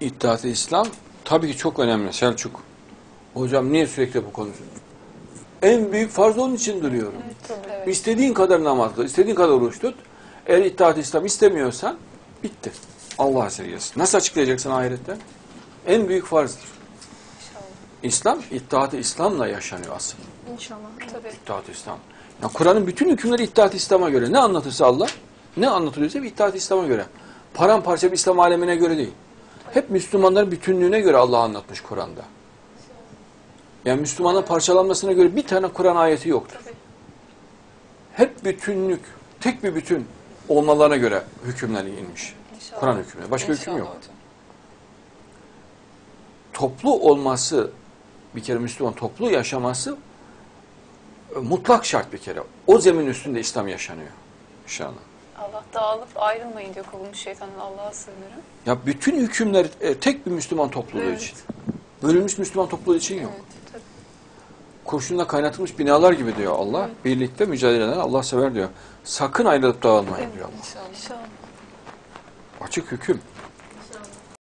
İttihat-ı İslam tabii ki çok önemli Selçuk. Hocam niye sürekli bu konuşuyorsun? En büyük farz onun için duruyorum. Evet. İstediğin kadar namaz kıl, istediğin kadar oruç tut. Eğer İttihat-ı İslam istemiyorsan bitti. Allah sevgisi. Nasıl açıklayacaksın ahirette? En büyük farzdır. İnşallah. İslam, İttihat-ı İslam'la yaşanıyor asıl. İnşallah. Tabii. İttihat-ı İslam. Ya Kur'an'ın bütün hükümleri İttihat-ı İslam'a göre. Ne anlatırsa Allah, ne anlatılıyorsa bir İttihat-ı İslam'a göre. Paramparça bir İslam alemine göre değil. Hep Müslümanların bütünlüğüne göre Allah anlatmış Kur'an'da. Yani Müslümanların parçalanmasına göre bir tane Kur'an ayeti yoktur. Hep bütünlük, tek bir bütün olmalarına göre hükümler inmiş. Kur'an hükmü. Başka hüküm İnşallah yok. hocam. Toplu olması, bir kere Müslüman toplu yaşaması e, mutlak şart bir kere. O zemin üstünde İslam yaşanıyor. İnşallah. Allah dağılıp ayrılmayın diyor kovulmuş şeytanın Allah'a sığınırım. Ya bütün hükümler e, tek bir Müslüman topluluğu Evet. için. Bölünmüş Müslüman topluluğu için yok. Evet. Tabii. Kurşunla kaynatılmış binalar gibi diyor Allah. Birlikte mücadele eden Allah sever diyor. Sakın ayrılıp dağılmayın diyor Allah. İnşallah. İnşallah. Açık hüküm.